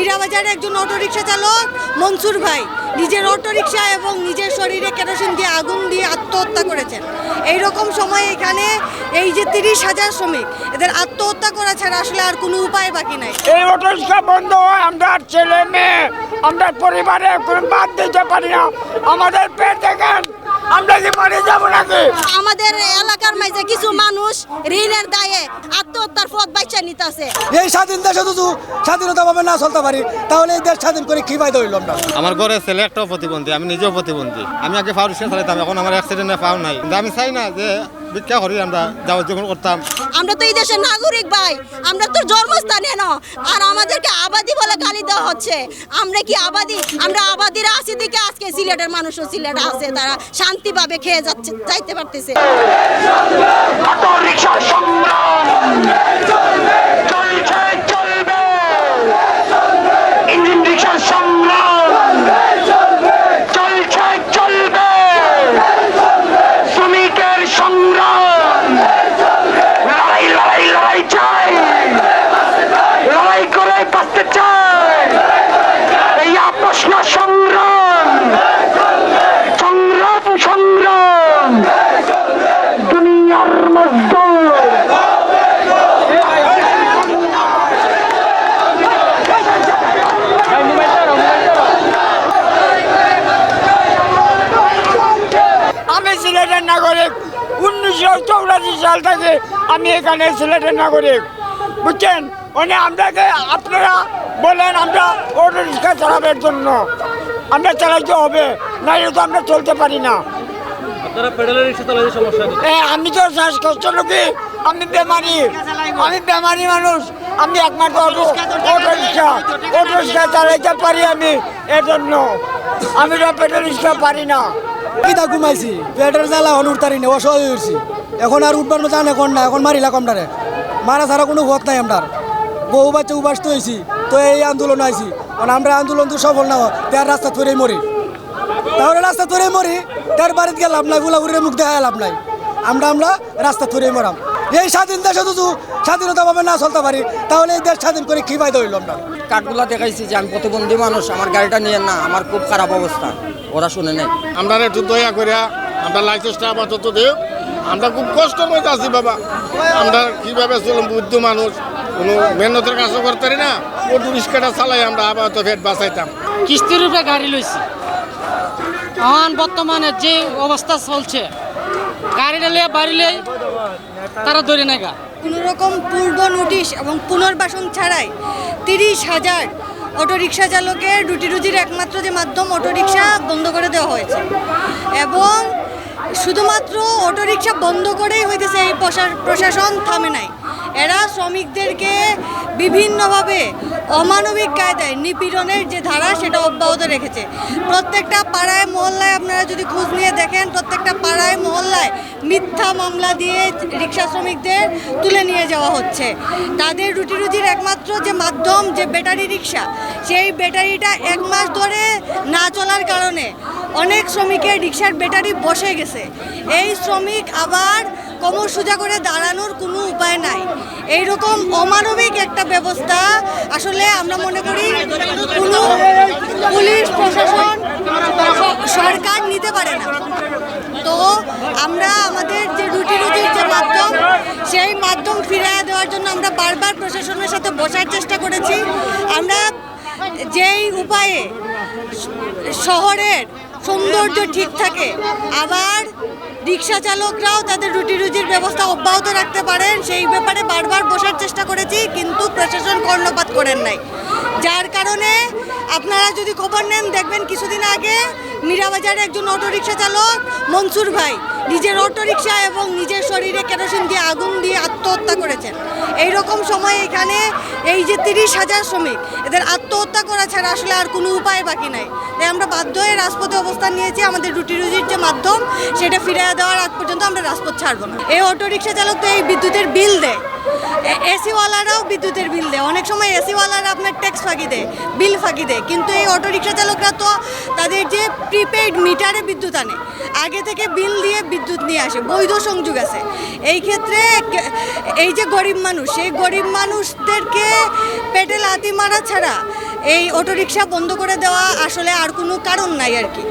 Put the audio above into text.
মীরাবাজারে একজন অটোরিকশা চালক মনসুর ভাই। নিজের অটোরিকশা এবং নিজের শরীরে কেরোসিন দিয়ে আগুন দিয়ে আত্মহত্যা করেছেন। এই রকম সময় এখানে এই যে তিরিশ হাজার শ্রমিক এদের আত্মহত্যা করা ছাড়া আসলে আর কোনো উপায় বাকি নাই। এই অটোরিক্সা বন্ধ হয় আমরা ছেলে মেয়ে আমরা পরিবারে কোনো বাদ দিতে পারি না। আমাদের পেট দেখেন আমরা কি মরে যাব নাকি? আমাদের এলাকার মাঝে কিছু মানুষ ঋণের দায়ে আত্মহত্যার পথ বাইচা নিতেছে। এই স্বাধীন দেশে যদি স্বাধীনতাভাবে না চলতে পারি তাহলে এই দেশ স্বাধীন করে কি ফায়দা হইল আমরা? আমার ঘরে ছেলে একটাও প্রতিবন্ধী আমি নিজেও প্রতিবন্ধী। আমি আগে ফাউল রিক্সা চালাতাম এখন আমার অ্যাক্সিডেন্টে পাও নাই। কিন্তু আমি চাই না যে ভিক্ষা করি আমরা যাওয়ার যখন করতাম। আমরা তো এই দেশের নাগরিক ভাই আমরা তো জন্মস্থানে না। আর আমাদেরকে আবাদি বলে গালি দেওয়া হচ্ছে। আমরা কি আবাদি? আমরা আবাদিরা আছি দিকে আজকে। সিলেটের মানুষও সিলেট আছে তারা শান্তিভাবে খেয়ে যাচ্ছে যাইতে পারতেছে। সংগ্রাম চলছে চলবে ইঞ্জিন রিক্সার সংগ্রাম চলছে চলবে শ্রমিকের সংগ্রাম লড়াই লড়াই লড়াই চাই লড়াই করে বাঁচতে চাই এই প্রশ্ন সংগ্রাম সংগ্রাম সংগ্রাম দুনিয়ার মজদুর আমি নাগরিক উনিশশো চৌরাশি সাল থেকে আমি এখানে সিলেটের নাগরিক। বুঝছেন? মানে আপনাকে আপনারা বলেন আমরা অটো রিক্সা চালাবের জন্য। আমরা চালাইতে হবে না তো আমরা চলতে পারি না। আমি তো শ্বাসকষ্ট লোকে আমি বেমারি আমি বেমারি মানুষ আমি একমাত্র auto auto rickshaw auto rickshaw চালাইতে পারি আমি এর জন্য আমি তো পেট্রোল রিক্সা পারি না। কিতা ঘুমাইছি, পেটের জ্বালা এখন উঠতারি না, অসহায় হয়েছি এখন আর উঠবার জান এখন না এখন মারিলা কমটারে মারা ছাড়া কোনো পথ নাই আমরা বহু বাচ্চা তো হয়েছি, তো এই আন্দোলন আইছি। কারণ আমরা আন্দোলন তো সফল না তার রাস্তা ধরেই মরি। তাহলে রাস্তা ধরেই মরি, তার বাড়িতে গেলে লাভ নাই, গুলাগুড়ির মুখ দেখা লাভ নাই। আমরা আমরা রাস্তা ধরেই মরাম। এই স্বাধীন দেশে যদি স্বাধীনতাভাবে না চলতে পারি, তাহলে এই দেশ স্বাধীন করে কি ফায়দা হইল আমরা? কার্ডগুলো দেখাইছি যে আমি প্রতিবন্ধী মানুষ আমার গাড়িটা নিয়ে না আমার খুব খারাপ অবস্থা। ওরা শুনে নেই আমরা একটু দয়া করে আমরা লাইসেন্সটা আপাতত দেব আমরা খুব কষ্ট মধ্যে আছি বাবা। আমরা কীভাবে চলুন বুদ্ধ মানুষ। কোনো মেহনতের কাজও করতে পারি না। অটো রিক্সাটা চালাই আমরা আপাতত ফেট বাঁচাইতাম। কিস্তির উপরে গাড়ি লইছি। এখন বর্তমানে যে অবস্থা চলছে গাড়িটা লিয়ে বাড়ি লই তারা ধরে নেগা কোনো রকম পূর্ব নোটিশ এবং পুনর্বাসন ছাড়াই তিরিশ হাজার অটোরিকশা চালকের রুটি রুজির একমাত্র যে মাধ্যম, অটোরিকশা বন্ধ করে দেওয়া হয়েছে। এবং শুধুমাত্র অটোরিকশা বন্ধ করেই হইতেছে এই প্রশা- প্রশাসন থামে নাই। এরা শ্রমিকদেরকে বিভিন্নভাবে অমানবিক কায়দায় নিপীড়নের যে ধারা সেটা অব্যাহত রেখেছে। প্রত্যেকটা পাড়ায়, মহল্লায় আপনারা যদি খোঁজ নিয়ে দেখেন, প্রত্যেকটা পাড়ায়, মহল্লায় মিথ্যা মামলা দিয়ে রিক্সা শ্রমিকদের তুলে নিয়ে যাওয়া হচ্ছে। তাদের রুটি রুজির একমাত্র যে মাধ্যম, যে ব্যাটারি রিক্সা, সেই ব্যাটারিটা এক মাস ধরে না চলার কারণে অনেক শ্রমিকের রিক্সার ব্যাটারি বসে গেছে। এই শ্রমিক আবার কোমর সোজা করে দাঁড়ানোর কোনো উপায় নাই। এই রকম অমানবিক একটা ব্যবস্থা আসলে আমরা মনে করি কোনো পুলিশ, প্রশাসন, সরকার নিতে পারে না। তো আমরা আমাদের যে রুটি রুটির যে মাধ্যম, সেই মাধ্যম ফিরিয়ে দেওয়ার জন্য আমরা বারবার প্রশাসনের সাথে বসার চেষ্টা করেছি। আমরা যেই উপায়ে শহরের সৌন্দর্য ঠিক থাকে, আবার রিক্সা চালকরাও তাদের রুটি রুজির ব্যবস্থা অব্যাহত রাখতে পারেন। সেই ব্যাপারে বারবার বসার চেষ্টা করেছি, কিন্তু প্রশাসন কর্ণপাত করেন নাই। যার কারণে আপনারা যদি খবর নেন, দেখবেন কিছুদিন আগে মীরাবাজারে একজন অটোরিকশা চালক, মনসুর ভাই নিজের অটোরিকশা এবং নিজের শরীরে কেরোসিন দিয়ে আগুন দিয়ে আত্মহত্যা করেছেন। এই রকম সময় এখানে এই যে তিরিশ হাজার শ্রমিক, এদের আত্মহত্যা করা ছাড়া আসলে আর কোনো উপায় বাকি নাই। তাই আমরা বাধ্য হয়ে রাজপথে অবস্থান নিয়েছি, আমাদের রুটি রুজির যে মাধ্যম, সেটা ফিরিয়ে দেওয়ার আগ পর্যন্ত আমরা রাজপথ ছাড়বো না। এই অটোরিকশা চালক তো এই বিদ্যুতের বিল দেয়। এসিওয়ালারাও বিদ্যুতের বিল দেয়। অনেক সময় এসিওয়ালারা আপনার ট্যাক্স ফাঁকি দেয় বিল ফাঁকি দেয়। কিন্তু এই অটোরিকশা চালকরা তো তাদের যে প্রিপেইড মিটারে বিদ্যুৎ আনে, আগে থেকে বিল দিয়ে বিদ্যুৎ নিয়ে আসে, বৈধ সংযোগ আছে। এই ক্ষেত্রে এই যে গরিব মানুষ, সেই গরিব মানুষদেরকে পেটে লাথি মারা ছাড়া এই অটোরিকশা বন্ধ করে দেওয়া আসলে আর কোনো কারণ নাই আর কি।